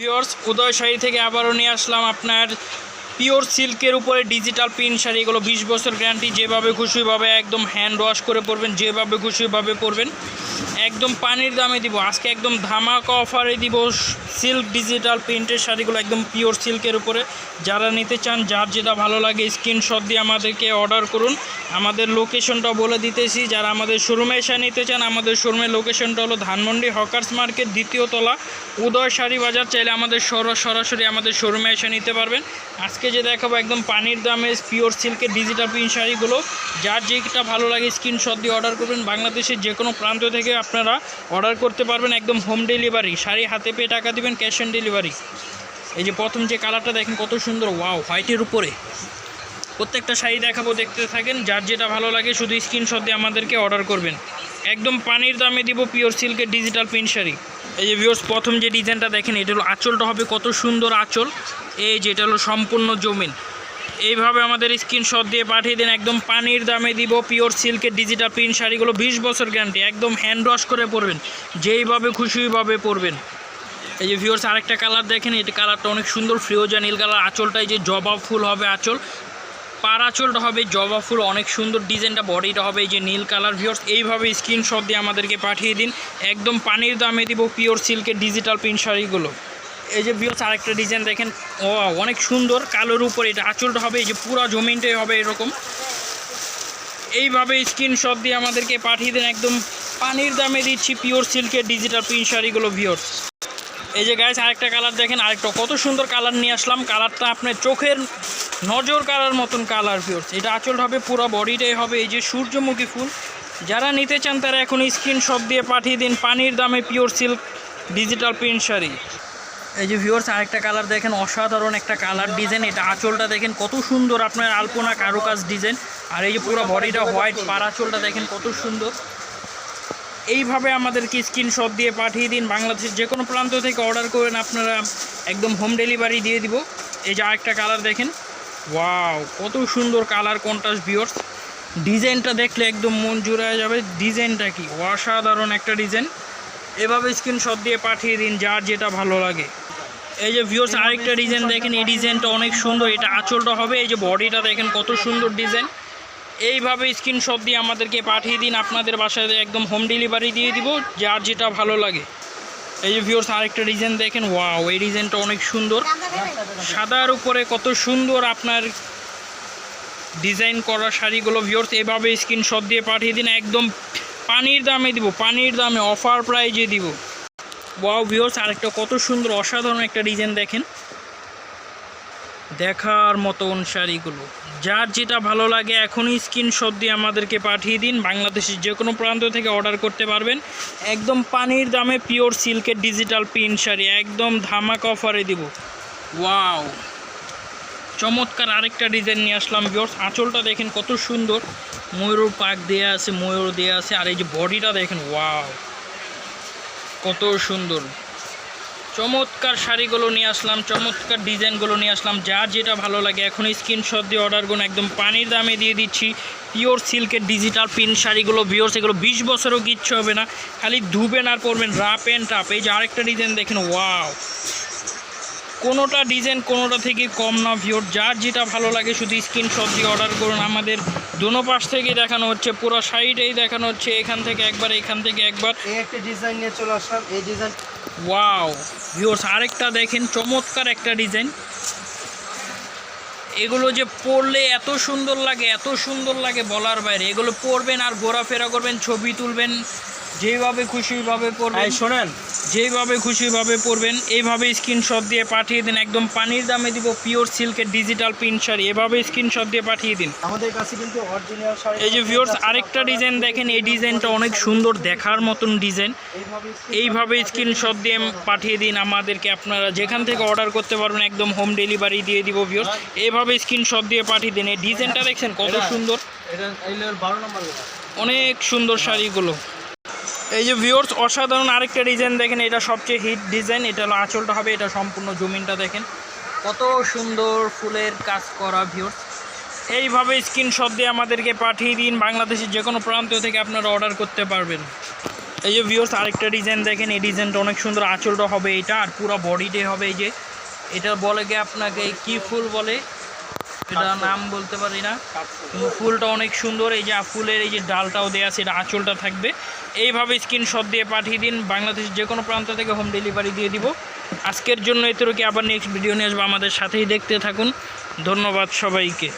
Viewers উদয় শাড়ি থেকে আবারও নিয়ে আসলাম আপনার পিওর সিল্কের উপরে ডিজিটাল প্রিন্ট শাড়ি। এগুলো বিশ বছর গ্যারান্টি যেভাবে খুশিভাবে একদম হ্যান্ড ওয়াশ করে পরবেন, যেভাবে খুশিভাবে পরবেন। একদম পানির দামে দিব। আজকে একদম ধামাকা অফারে দিব সিল্ক ডিজিটাল প্রিন্টের শাড়িগুলো একদম পিওর সিল্কের উপরে। যারা নিতে চান, যার যেটা ভালো লাগে স্ক্রিনশট দিয়ে আমাদেরকে অর্ডার করুন। আমাদের লোকেশনটা বলে দিতেছি, যারা আমাদের শোরুমে এসে নিতে চান, আমাদের শোরুমের লোকেশনটা হলো ধানমন্ডি হকার্স মার্কেট দ্বিতীয় তলা। উদয় শাড়ি বাজার চাইলে আমাদের সর- সরাসরি আমাদের শোরুমে এসে নিতে পারবেন। আজকে যে দেখাবো একদম পানির দামে পিওর সিল্কের ডিজিটাল প্রিন্ট শাড়িগুলো। যার যেটা ভালো লাগে স্ক্রিনশট দিয়ে অর্ডার করবেন। বাংলাদেশের যে কোনো প্রান্ত থেকে আপনারা অর্ডার করতে পারবেন একদম হোম ডেলিভারি। শাড়ি হাতে পেয়ে টাকা দিবেন, ক্যাশ অন ডেলিভারি। এই যে প্রথম যে কালারটা দেখেন কত সুন্দর, ওয়াও, হোয়াইটের উপরে। প্রত্যেকটা শাড়ি দেখাবো, দেখতে থাকেন, যার যেটা ভালো লাগে শুধু স্ক্রিনশট দিয়ে আমাদেরকে অর্ডার করবেন। একদম পানির দামে দিব পিওর সিল্কের ডিজিটাল প্রিন্ট শাড়ি। এই যে ভিউর্স প্রথম যে ডিজাইনটা দেখেন, এটা হলো আঁচলটা হবে কত সুন্দর আঁচল। এই যে এটা হলো সম্পূর্ণ জমিন। এইভাবে আমাদের স্ক্রিনশট দিয়ে পাঠিয়ে দিন। একদম পানির দামে দিব পিওর সিল্কের ডিজিটাল প্রিন্ট শাড়িগুলো, বিশ বছর গ্যারান্টি একদম হ্যান্ড ওয়াশ করে পরবেন। যেইভাবে খুশিভাবে পরবেন। এই যে ভিউর্স আরেকটা কালার দেখেন এটা কালারটা অনেক সুন্দর, ফ্রিওজা নীল কালার আঁচলটাই যে জবা ফুল হবে আঁচল। পার আঁচলটা হবে জবা ফুল, অনেক সুন্দর ডিজাইনটা, বডিটা হবে এই যে নীল কালার ভিউর্স এইভাবে স্ক্রিনশট দিয়ে আমাদেরকে পাঠিয়ে দিন। একদম পানির দামে দিব পিওর সিল্কের ডিজিটাল প্রিন্ট শাড়িগুলো। এই যে ভিউর্স আরেকটা ডিজাইন দেখেন। ও অনেক সুন্দর, কালোর উপর এটা আঁচলটা হবে, এই যে পুরো জমিনটাই হবে এরকম। এইভাবে স্ক্রিনশট দিয়ে আমাদেরকে পাঠিয়ে দিন, একদম পানির দামে দিচ্ছি পিওর সিল্কের ডিজিটাল প্রিন্ট শাড়িগুলো ভিউর্স এই যে গাইস আরেকটা কালার দেখেন, আরেকটা, কত সুন্দর কালার নিয়ে আসলাম। কালারটা আপনার চোখের নজর কালার মতন কালার ভিউর্স এটা আঁচল হবে, পুরো বডিটাই হবে, এই যে সূর্যমুখী ফুল। যারা নিতে চান, তারা এখন স্ক্রিনশট দিয়ে পাঠিয়ে দিন, পানির দামে pure silk digital print sari. এই যে ভিউয়ার্স আরেকটা কালার দেখেন, অসাধারণ একটা কালার ডিজাইন এটা আঁচলটা দেখেন, কত সুন্দর আপনার আলপনা কারুকাজ ডিজাইন আর এই যে পুরো বডিটা হোয়াইট পার আঁচলটা দেখেন, কত সুন্দর। এইভাবে আমাদেরকে স্ক্রিনশট দিয়ে পাঠিয়ে দিন। বাংলাদেশের যে কোনো প্রান্ত থেকে অর্ডার করেন, আপনারা একদম হোম ডেলিভারি দিয়ে দিব। এই যে আরেকটা কালার দেখেন ওয়াও কত সুন্দর কালার কন্ট্রাস্ট ভিউয়ার্স ডিজাইনটা দেখলে একদম মন জুড়ে যাবে। ডিজাইনটা কি? অসাধারণ একটা ডিজাইন এভাবে স্ক্রিনশট দিয়ে পাঠিয়ে দিন, যার যেটা ভালো লাগে। এই যে ভিউর্স আরেকটা ডিজাইন দেখেন, এই ডিজাইনটা অনেক সুন্দর, এটা আঁচলটা হবে, এই যে বডিটা দেখেন, কত সুন্দর ডিজাইন এইভাবে স্ক্রিনশট দিয়ে আমাদেরকে পাঠিয়ে দিন, আপনাদের বাসায় একদম হোম ডেলিভারি দিয়ে দিব, যার যেটা ভালো লাগে। এই যে ভিউর্স আরেকটা ডিজাইন দেখেন ওয়াও এই ডিজাইনটা অনেক সুন্দর। সাদার উপরে কত সুন্দর আপনার ডিজাইন করা শাড়িগুলো ভিউর্স এভাবে স্ক্রিনশট দিয়ে পাঠিয়ে দিন, একদম পানির দামে দিব, পানির দামে অফার প্রাইজে দিব। ওয়াও ভিউর্স আরেকটা কত সুন্দর, অসাধারণ একটা ডিজাইন দেখেন। দেখার মতন শাড়িগুলো। যার যেটা ভালো লাগে, এখনই স্ক্রিনশট দিয়ে আমাদেরকে পাঠিয়ে দিন। বাংলাদেশের যে কোনো প্রান্ত থেকে অর্ডার করতে পারবেন। একদম পানির দামে পিওর সিল্কের ডিজিটাল প্রিন্ট শাড়ি, একদম ধামাক অফারে দিব। ওয়াও চমৎকার আরেকটা ডিজাইন নিয়ে আসলাম বিয়র্স আঁচলটা দেখেন কত সুন্দর। ময়ূর পাক দেয়া আছে, ময়ূর দেয়া আছে, আর এই যে বডিটা দেখেন ওয়াও কত সুন্দর। চমৎকার শাড়িগুলো নিয়ে আসলাম, চমৎকার ডিজাইনগুলো নিয়ে আসলাম, যার যেটা ভালো লাগে। এখন স্ক্রিনশট দিয়ে অর্ডারগুলো একদম পানির দামে দিয়ে দিচ্ছি। পিওর সিল্কের ডিজিটাল প্রিন্ট শাড়িগুলো বিওর সেগুলো বিশ বছরও কিচ্ছু হবে না। খালি ধুবেন আর পরবেন রাপ অ্যান্ড টাপ এই যে আরেকটা ডিজাইন দেখেন ওয়াও কোনোটা ডিজাইন কোনোটা থেকে কম না ভিওর যার যেটা ভালো লাগে শুধু স্ক্রিনশট দিয়ে অর্ডার করুন। আমাদের দোনো পাশ থেকে দেখানো হচ্ছে পুরো সাইডেই দেখানো হচ্ছে এখান থেকে একবার এখান থেকে একবার। এই একটা ডিজাইন নিয়ে চলে আসলাম। এই ডিজাইন ওয়াও ভিউর্স আরেকটা দেখেন চমৎকার একটা ডিজাইন এগুলো যে পরলে এত সুন্দর লাগে এত সুন্দর লাগে বলার বাইরে। এগুলো পরবেন আর ঘোরাফেরা করবেন ছবি তুলবেন যেইভাবে খুশিভাবে পরবেন এই শোনেন যেইভাবে খুশিভাবে পরবেন এইভাবে স্ক্রিনশট দিয়ে পাঠিয়ে দিন একদম পানির দামে দিব পিওর সিল্কের ডিজিটাল প্রিন্ট শাড়ি এভাবে স্ক্রিনশট দিয়ে পাঠিয়ে দিন। আমাদের কাছে কিন্তু অরিজিনাল শাড়ি এই যে ভিউর্স আরেকটা ডিজাইন দেখেন এই ডিজাইনটা অনেক সুন্দর দেখার মতন ডিজাইন এইভাবে স্ক্রিনশট দিয়ে পাঠিয়ে দিন। আমাদেরকে আপনারা যেখান থেকে অর্ডার করতে পারবেন একদম হোম ডেলিভারি দিয়ে দিব ভিউর এইভাবে স্ক্রিনশট দিয়ে পাঠিয়ে দিন। এই ডিজাইনটা দেখছেন কত সুন্দর। এটা এই লেভেল বারো নম্বর অনেক সুন্দর শাড়িগুলো। এই যে ভিউর্স অসাধারণ আরেকটা ডিজাইন দেখেন, এটা সবচেয়ে হিট ডিজাইন এটা হলো আঁচলটা হবে, এটা সম্পূর্ণ জমিনটা দেখেন। কত সুন্দর ফুলের কাজ করা ভিউর্স এইভাবে স্ক্রিনশট দিয়ে আমাদেরকে পাঠিয়ে দিন, বাংলাদেশের যে কোনো প্রান্ত থেকে আপনারা অর্ডার করতে পারবেন। এই যে ভিউর্স আরেকটা ডিজাইন দেখেন, এই ডিজাইনটা অনেক সুন্দর, আঁচলটা হবে এটা, আর পুরো বডিটাই হবে এই যে, এটা বলে গিয়ে আপনাকে কি ফুল বলে? এটা নাম বলতে পারি না। ফুলটা অনেক সুন্দর। এই যে ফুলের এই যে ডালটাও দেওয়া আছে এটা আঁচলটা থাকবে। এইভাবে স্ক্রিনশট দিয়ে পাঠিয়ে দিন। বাংলাদেশের যে কোনো প্রান্ত থেকে হোম ডেলিভারি দিয়ে দিব। আজকের জন্য এতটুকু আবার নেক্সট ভিডিও নিয়ে আসব। আমাদের সাথেই দেখতে থাকুন। ধন্যবাদ সবাইকে।